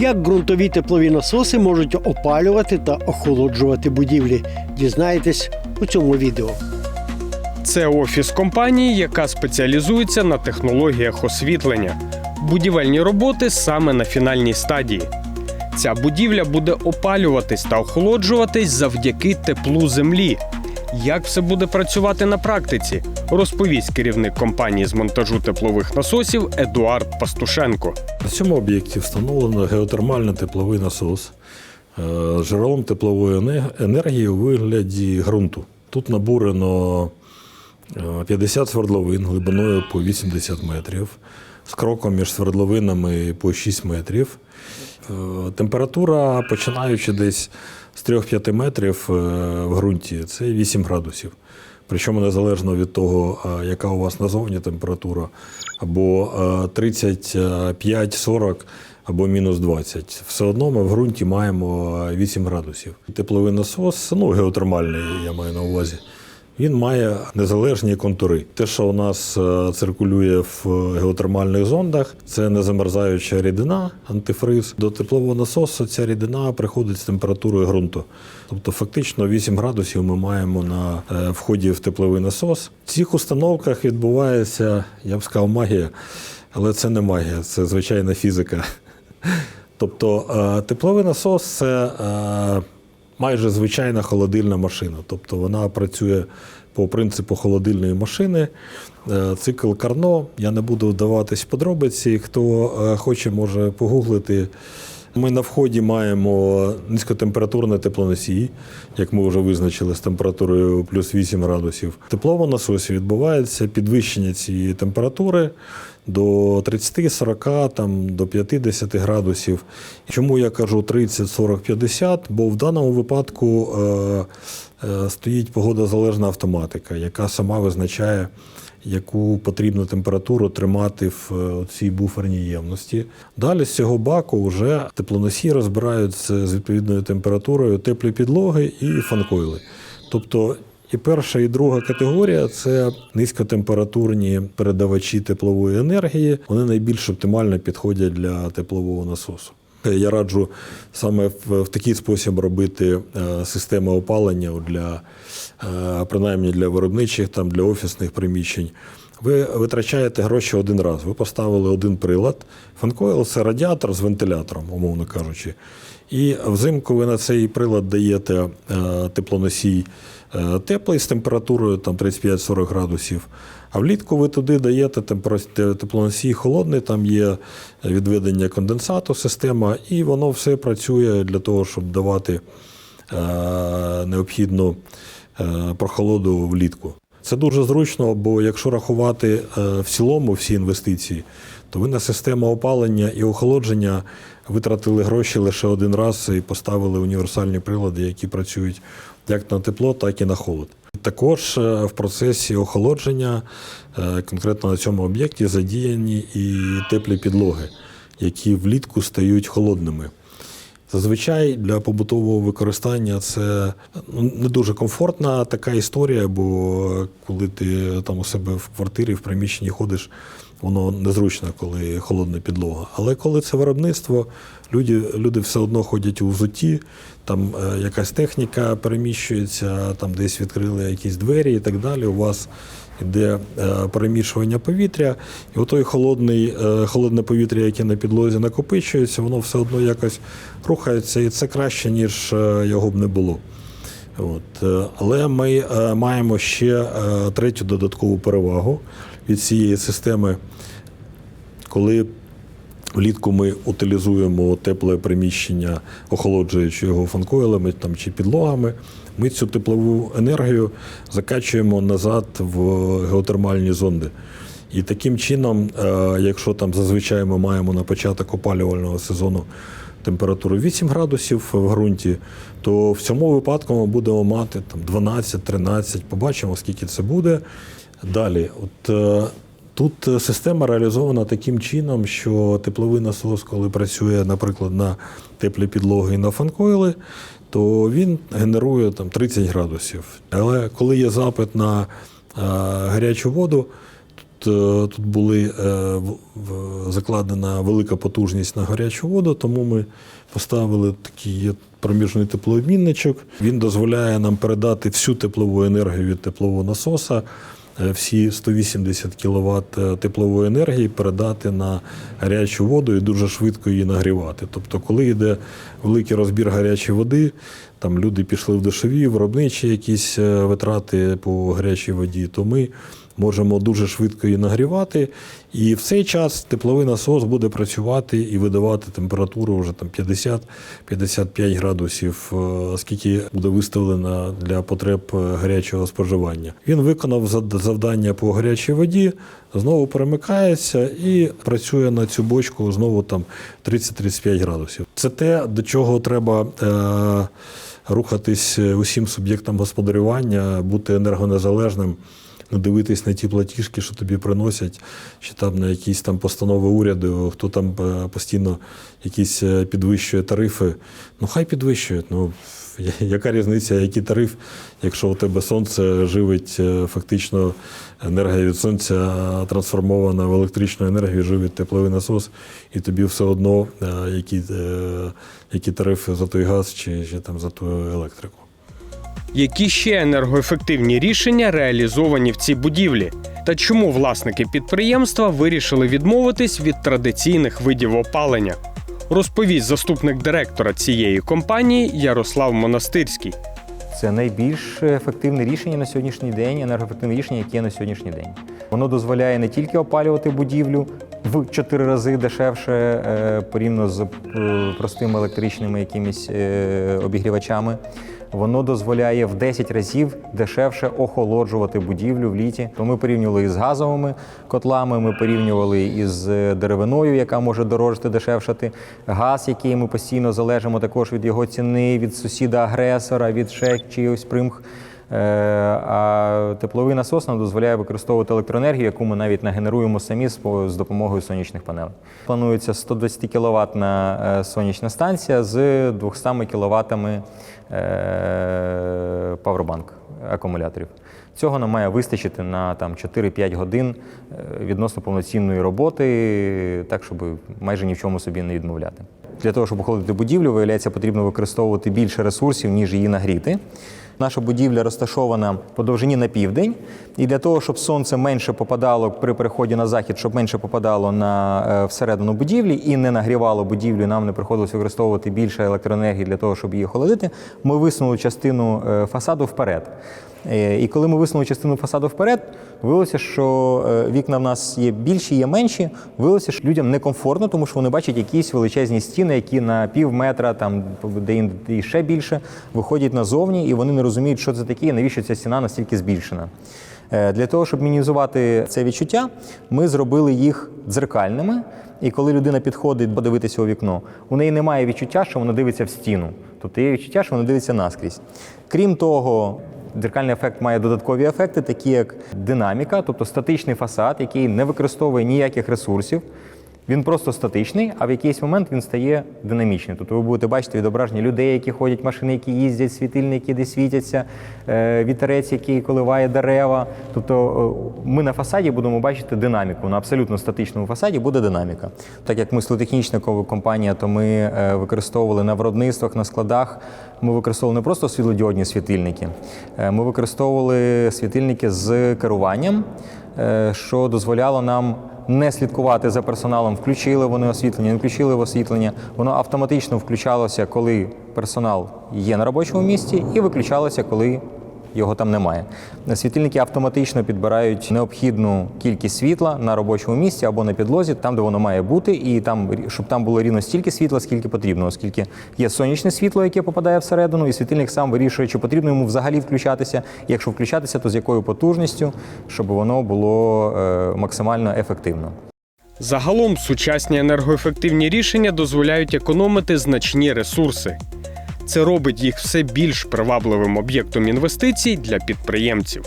Як ґрунтові теплові насоси можуть опалювати та охолоджувати будівлі? Дізнаєтесь у цьому відео. Це офіс компанії, яка спеціалізується на технологіях освітлення. Будівельні роботи саме на фінальній стадії. Ця будівля буде опалюватись та охолоджуватись завдяки теплу землі. Як все буде працювати на практиці, розповість керівник компанії з монтажу теплових насосів Едуард Пастушенко. На цьому об'єкті встановлено геотермальний тепловий насос е, джерелом теплової енергії у вигляді ґрунту. Тут набурено е, 50 свердловин глибиною по 80 метрів, з кроком між свердловинами по 6 метрів. Е, Температура, починаючи десь з 3-5 метрів е, в ґрунті, це 8 градусів. Причому незалежно від того, яка у вас назовні температура, або 35-40, або мінус 20. Все одно ми в ґрунті маємо 8 градусів. Тепловий насос, ну геотермальний, я маю на увазі. Він має незалежні контури. Те, що у нас е, циркулює в геотермальних зондах, це незамерзаюча рідина, антифриз. До теплового насосу ця рідина приходить з температурою ґрунту. Тобто, фактично 8 градусів ми маємо на е, вході в тепловий насос. В цих установках відбувається, я б сказав, магія, але це не магія, це звичайна фізика. Тобто е, тепловий насос це е, майже звичайна холодильна машина. Тобто вона працює по принципу холодильної машини. Е, Цикл Карно. Я не буду вдаватись в подробиці. Хто е, хоче, може погуглити. Ми на вході маємо низькотемпературний теплоносій, як ми вже визначили, з температурою плюс 8 градусів. В насосі відбувається підвищення цієї температури до 30, 40, там, до 50 градусів. Чому я кажу 30, 40, 50? Бо в даному випадку е, е, стоїть погодозалежна автоматика, яка сама визначає, яку потрібно температуру тримати в е, цій буферній ємності. Далі з цього баку вже теплоносії розбираються з відповідною температурою теплі підлоги і фанкойли. Тобто і перша, і друга категорія це низькотемпературні передавачі теплової енергії. Вони найбільш оптимально підходять для теплового насосу. Я раджу саме в, такий спосіб робити е, системи опалення для е, принаймні для виробничих, там для офісних приміщень. Ви витрачаєте гроші один раз. Ви поставили один прилад. Фанкойл це радіатор з вентилятором, умовно кажучи. І взимку ви на цей прилад даєте е, теплоносій е, теплий з температурою там 35-40 градусів. А влітку ви туди даєте теплоносій холодний, там є відведення конденсату, система, і воно все працює для того, щоб давати е, необхідну прохолоду влітку. Це дуже зручно, бо якщо рахувати е, в цілому всі інвестиції, то ви на систему опалення і охолодження витратили гроші лише один раз і поставили універсальні прилади, які працюють як на тепло, так і на холод. Також е, в процесі охолодження, е, конкретно на цьому об'єкті, задіяні і теплі підлоги, які влітку стають холодними. Зазвичай для побутового використання це ну, не дуже комфортна така історія, бо коли ти там у себе в квартирі, в приміщенні ходиш, воно незручно, коли холодна підлога. Але коли це виробництво, люди, люди все одно ходять у взутті, там е, якась техніка переміщується, там десь відкрили якісь двері і так далі. У вас йде е, перемішування повітря, і отой холодний, е, холодне повітря, яке на підлозі накопичується, воно все одно якось рухається, і це краще, ніж е, його б не було. От. Але ми маємо ще третю додаткову перевагу від цієї системи, коли влітку ми утилізуємо тепле приміщення, охолоджуючи його фанкойлами там, чи підлогами, ми цю теплову енергію закачуємо назад в геотермальні зонди. І таким чином, е, якщо там зазвичай ми маємо на початок опалювального сезону температуру 8 градусів в ґрунті, то в цьому випадку ми будемо мати там 12-13, побачимо, скільки це буде. Далі, от е, тут система реалізована таким чином, що тепловий насос, коли працює, наприклад, на теплі підлоги і на фанкойли, то він генерує там 30 градусів. Але коли є запит на е, гарячу воду, е, тут були е, в- в- закладена велика потужність на гарячу воду, тому ми поставили такий проміжний теплообмінничок. Він дозволяє нам передати всю теплову енергію від теплового насоса. Е, Всі 180 кВт теплової енергії передати на гарячу воду і дуже швидко її нагрівати. Тобто, коли йде великий розбір гарячої води, там люди пішли в душові, виробничі якісь е, витрати по гарячій воді, то ми можемо дуже швидко її нагрівати. І в цей час тепловий насос буде працювати і видавати температуру вже там 50-55 градусів, е, скільки буде виставлено для потреб е, гарячого споживання. Він виконав завдання по гарячій воді, знову перемикається і працює на цю бочку знову там 30-35 градусів. Це те, до чого треба. Е- Рухатись усім суб'єктам господарювання, бути енергонезалежним, не дивитись на ті платіжки, що тобі приносять, чи там на якісь там постанови уряду, хто там е, постійно якісь е, підвищує тарифи. Ну хай підвищують. Ну яка різниця, який тариф, якщо у тебе сонце живить е, фактично енергія від сонця трансформована в електричну енергію, живить тепловий насос, і тобі все одно які, які тарифи за той газ чи, чи там за ту електрику. Які ще енергоефективні рішення реалізовані в цій будівлі? Та чому власники підприємства вирішили відмовитись від традиційних видів опалення? Розповість заступник директора цієї компанії Ярослав Монастирський. Це найбільш ефективне рішення на сьогоднішній день, енергоефективне рішення, яке є на сьогоднішній день. Воно дозволяє не тільки опалювати будівлю в 4 рази дешевше е, порівняно з е, простими електричними якимись е, обігрівачами. Воно дозволяє в 10 разів дешевше охолоджувати будівлю в літі. То ми порівнювали із газовими котлами, ми порівнювали із деревиною, яка може дорожити, дешевшати. Газ, який ми постійно залежимо також від його ціни, від сусіда-агресора, від ще чиїсь примх. Е, А тепловий насос нам дозволяє використовувати електроенергію, яку ми навіть нагенеруємо самі з по- з допомогою сонячних панелей. Планується 120 кВт сонячна станція з 200 кВт павербанк акумуляторів. Цього нам має вистачити на там 4-5 годин е, відносно повноцінної роботи, так щоб майже ні в чому собі не відмовляти. Для того, щоб охолодити будівлю, виявляється, потрібно використовувати більше ресурсів, ніж її нагріти. Наша будівля розташована по довжині на південь, і для того, щоб сонце менше попадало при переході на захід, щоб менше попадало на е, всередину будівлі і не нагрівало будівлю, нам не приходилось використовувати більше електроенергії для того, щоб її охолодити. Ми висунули частину е, фасаду вперед. Е, І коли ми висунули частину фасаду вперед, виявилося, що е, вікна в нас є більші, є менші. Виявилося, що людям некомфортно, тому що вони бачать якісь величезні стіни, які на пів метра, там де і ще більше, виходять назовні, і вони не розуміють, що це таке, і навіщо ця стіна настільки збільшена. Е, Для того, щоб мінімізувати це відчуття, ми зробили їх дзеркальними. І коли людина підходить подивитися у вікно, у неї немає відчуття, що вона дивиться в стіну. Тобто є відчуття, що вона дивиться наскрізь. Крім того, дзеркальний ефект має додаткові ефекти, такі як динаміка, тобто статичний фасад, який не використовує ніяких ресурсів. Він просто статичний, а в якийсь момент він стає динамічним. Тобто ви будете бачити відображення людей, які ходять, машини, які їздять, світильники, де світяться, е, вітерець, який коливає дерева. Тобто е, ми на фасаді будемо бачити динаміку. На абсолютно статичному фасаді буде динаміка. Так як ми слотехнічна компанія, то ми е, використовували на виробництвах, на складах. Ми використовували не просто світлодіодні світильники, ми використовували світильники з керуванням, що дозволяло нам не слідкувати за персоналом, включили вони освітлення, не включили в освітлення. Воно автоматично включалося, коли персонал є на робочому місці, і виключалося, коли його там немає. Світильники автоматично підбирають необхідну кількість світла на робочому місці або на підлозі, там, де воно має бути, і там, щоб там було рівно стільки світла, скільки потрібно, оскільки є сонячне світло, яке попадає всередину, і світильник сам вирішує, чи потрібно йому взагалі включатися. Якщо включатися, то з якою потужністю, щоб воно було е, максимально ефективно. Загалом сучасні енергоефективні рішення дозволяють економити значні ресурси. Це робить їх все більш привабливим об'єктом інвестицій для підприємців.